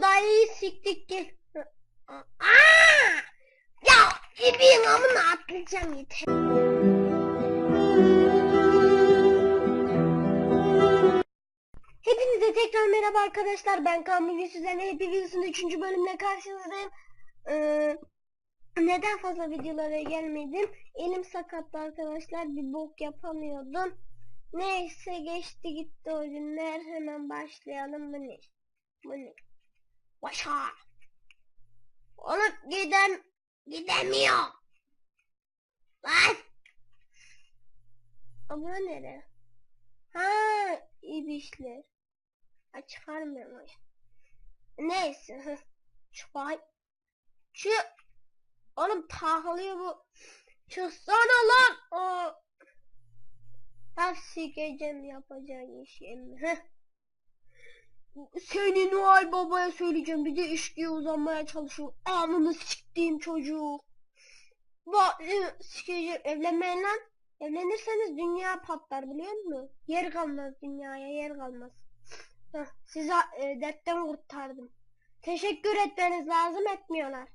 O dayıyı siktik gel. Aa! Ya ibiğin amına atlayacağım yeter. Hepinize tekrar merhaba arkadaşlar. Ben Kaan bugün sizlerle Happy Wheels'ın 3. bölümüne karşınızdayım. Ee, neden fazla videolara gelmedim? Elim sakattı arkadaşlar. Bir bok yapamıyordum. Neyse geçti gitti o günler. Hemen başlayalım. Bu ne? Bu ne? Başa. Oğlum gidem gidemiyor. Lan. Ama nere? Ha, ibişler. Ha çıkarmıyorum. Neyse. Çıkay. Şu Oğlum tahlıyor bu. Çıksana lan. O. Sikeceğim yapacağın işimi. Heh. Seni Noel Baba'ya söyleyeceğim. Bir de işkiye uzanmaya çalışıyor. Amını siktiğim çocuğu. Bak sikeceğim. Evlenmeyin lan. Evlenirseniz dünya patlar biliyor musun? Yer kalmaz dünyaya yer kalmaz. Heh, size e, dertten kurtardım. Teşekkür etmeniz lazım etmiyorlar.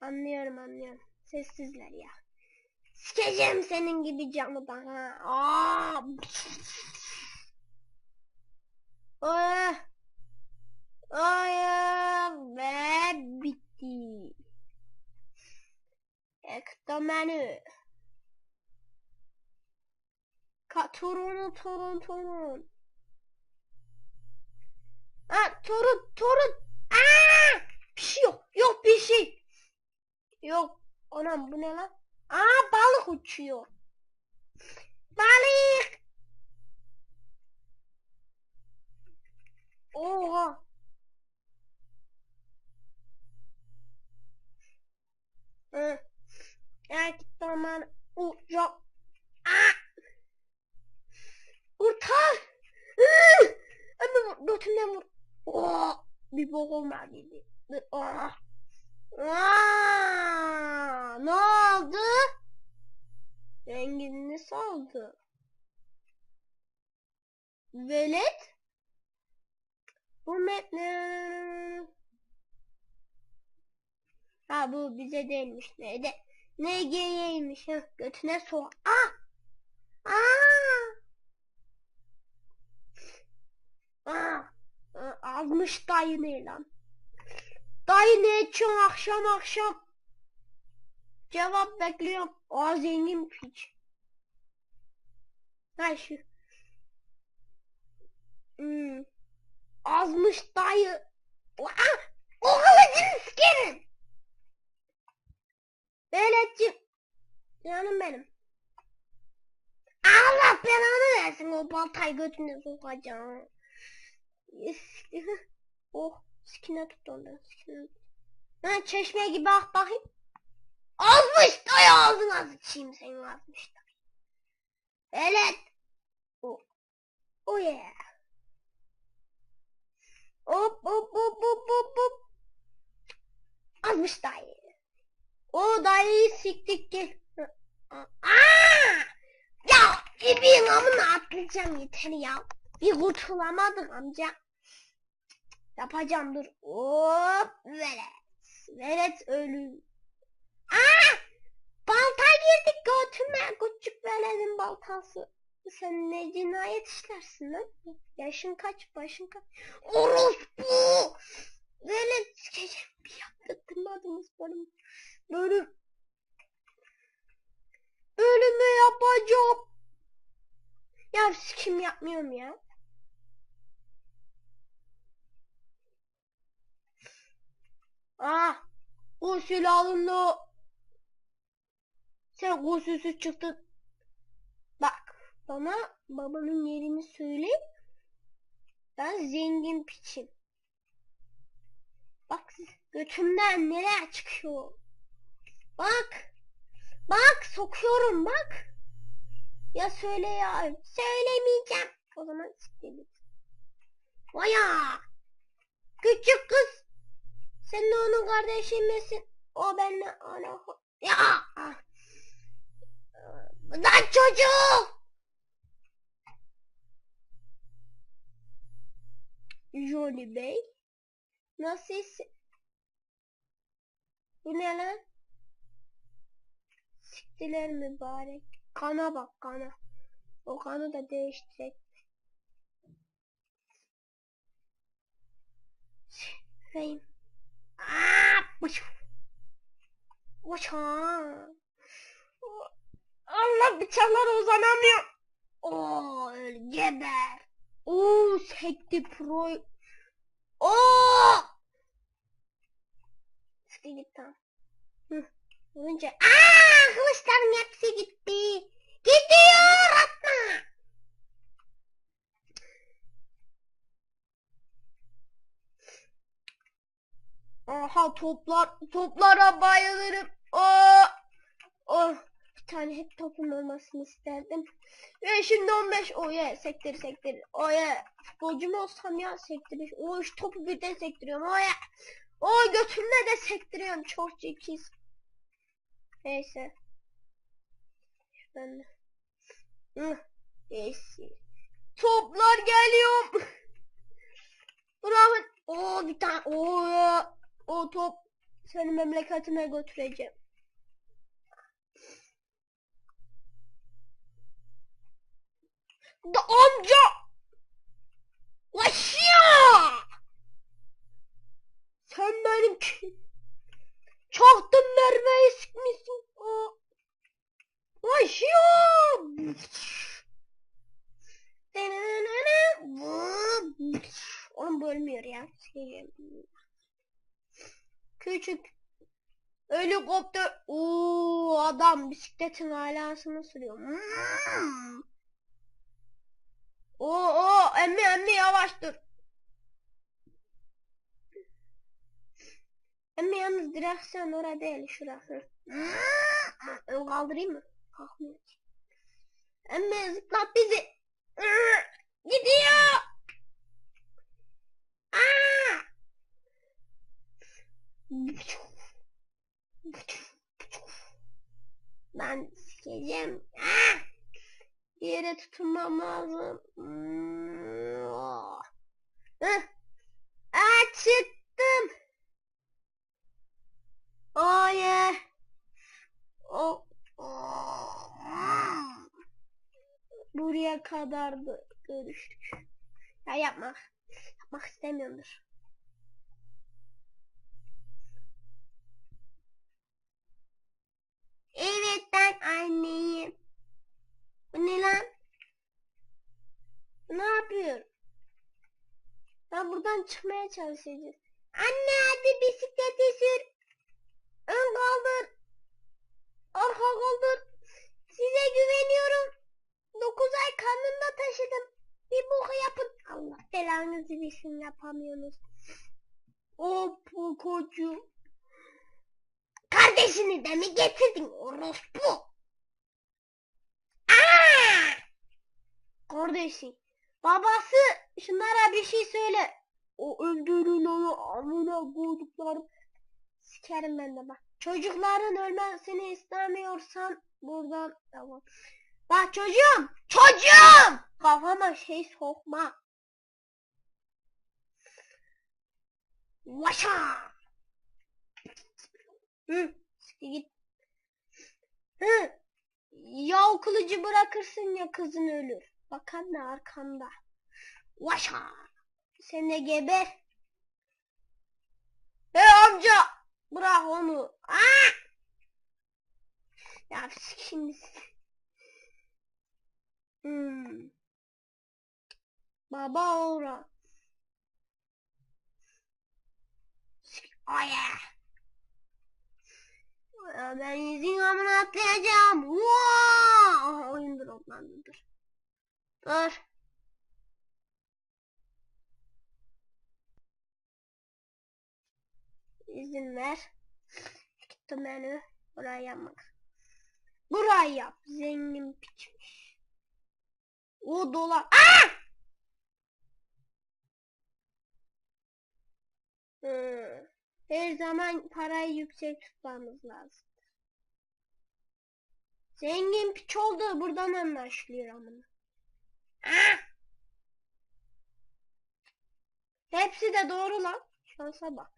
Anlıyorum anlıyorum. Sessizler ya. Sikeceğim senin gibi canıdan ha. Aa! Ay. Ay ve bitti. Ekta menü. Ka torunu torun torun. Ha torun torun. Aa! Bir şey yok. Yok bir şey. Yok. Anam bu ne lan? Aa balık uçuyor. Balık. Oha. Hı. Evet tamam. Uçak. Aa. Kurtar. Ama götümden vur. Oh. Bir bok olmadı. Oh. Aa, ne oldu? Rengini saldı. Velet? Bu met ne? Ha bu bize değilmiş. Neydi? Ne geyeymiş ha? Götüne soğuk. Ah! Aa! Ah! Aa, Almış dayı ne lan? Dayı ne edeceksin akşam akşam? Cevap bekliyorum. Aa zengin piç. Ha şu. Hmm. Azmış dayı. Aa, o kılıcını sikerim. Beletciğim. Canım benim. Allah belanı versin o baltayı götüne sokacağım. oh. Sikine tuttu ondan. Sikine tuttu. Ha çeşme gibi ah bakayım. Azmış dayı ağzına sıçayım senin azmış dayı. Evet. O. Oh yeah. Hop hop hop hop hop hop. Azmış dayı. O dayıyı siktik gel. Aa! Ya ibiğin amına atlayacağım yeter ya. Bir kurtulamadık amca. Yapacağım dur. Hop velet. Velet ölü. Aa! Balta girdik götüme. Küçük veletin baltası. Sen ne cinayet işlersin lan? Yaşın kaç? Başın kaç? Orospu! Velet sikeceğim. Bir yaptırmadınız benim. Bölüm. Ölümü yapacağım. Ya sikim yapmıyorum ya. Ah, gusül alındı. Sen gusülsüz çıktın. Bana babanın yerini söyle. Ben zengin piçim. Bak götümden neler çıkıyor. Bak. Bak sokuyorum bak. Ya söyle ya. Söylemeyeceğim. O zaman siktir. Vaya. Küçük kız. Sen de onun kardeşi misin? O benimle ana. Ya. Lan çocuğu. Johnny Bey. Nasıl hissi- Bu ne lan? Siktiler mübarek. Kana bak kana. O kanı da değiştirek. Şeyim. Aaa! Bıç. Allah bıçaklara uzanamıyor. Oo geber. Oo sekti pro. Oo! Git tamam. Hı. Olunca aaa kılıçların hepsi gitti. Gidiyor atma. Aha toplar toplara bayılırım. Oo! Oh, bir tane hep topum olmasını isterdim. Ve şimdi 15 oya sektir sektir. Oya futbolcu mu olsam ya sektir. O şu topu birden sektiriyorum. Oya. O götümle de sektiriyorum. Çok zekiyiz. Neyse. Ben. Neyse. Toplar geliyor. Bırakın. O bir tane. O o top seni memleketine götüreceğim. Da amca.Laşya. Sen benim çaktın Merve'yi sıkmışsın. O.Laşya. Oğlum bölmüyor ya. Küçük helikopter. Oo adam bisikletin alasını sürüyor. Hmm. Oo oo emmi emmi yavaş dur. Emmi yalnız direksiyon orada değil şurası. Hmm. Kaldırayım mı? Kalkmıyor ki. Emmi zıplat bizi. Gidiyor. Ben sikeceğim. Bir yere tutunmam lazım. Hmm, oh. Heh. Aa, çıktım. Oh yeah. Oh. oh. Buraya kadardı. Görüştük. Ya yapma. Yapmak istemiyorumdur. Evet ben anneyim. Bu ne lan? Ne yapıyor? Ben buradan çıkmaya çalışacağız. Anne hadi bisikleti sür. Ön kaldır. Arka kaldır. Size güveniyorum. 9 ay karnımda taşıdım. Bir boku yapın. Allah belanızı bilsin yapamıyorsunuz. Hop kocu. Kardeşini de mi getirdin orospu? Aa! Kardeşi. Babası şunlara bir şey söyle. O öldürün onu amına koyduklarım. Sikerim ben de bak. Çocukların ölmesini istemiyorsan buradan tamam. Bak çocuğum. Çocuğum. Kafama şey sokma. Vaşa. Hı. Sıkı git. Hı. Ya o kılıcı bırakırsın ya kızın ölür. Bak anne arkanda. Vaşa. Sen de geber. Hey amca. Bırak onu. Aa! Ya şimdi. Hmm. Baba ora. Ay. Ya ben yüzün amına atlayacağım. Wow! Oyun droplandı dur. Dur. İzin ver. Gittim menü. Burayı yapmak. Burayı yap. Zengin piçmiş. O dolar. Aa! Hı. Her zaman parayı yüksek tutmamız lazım. Zengin piç oldu buradan anlaşılıyor amına. Hepsi de doğru lan. Şansa bak.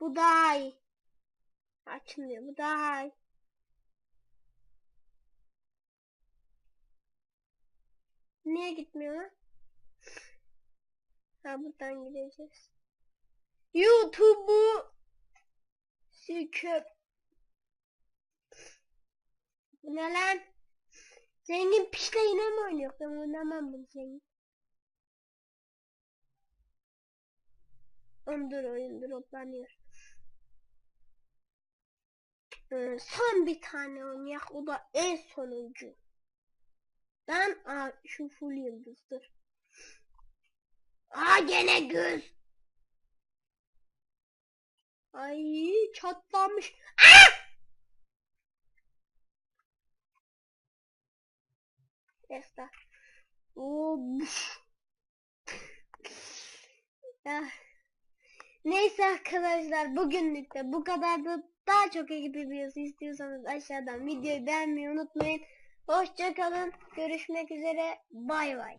Bu daha iyi. Açmıyor. Bu daha iyi. Niye gitmiyor? Ha buradan gideceğiz. YouTube'u sikip. Bu ne lan? Zengin pişle yine mi oynuyor? Ben oynamam bunu zengin. Ondur oyun droplanıyor. Ee, son bir tane oynayak. O da en sonuncu. Ben aa, şu full yıldızdır. Aa gene göz. Ay çatlamış. Esta. Oo. Ah. Neyse arkadaşlar bugünlük de bu kadardı. Daha çok ekip videosu istiyorsanız aşağıdan videoyu beğenmeyi unutmayın. Hoşçakalın. Görüşmek üzere. Bay bay.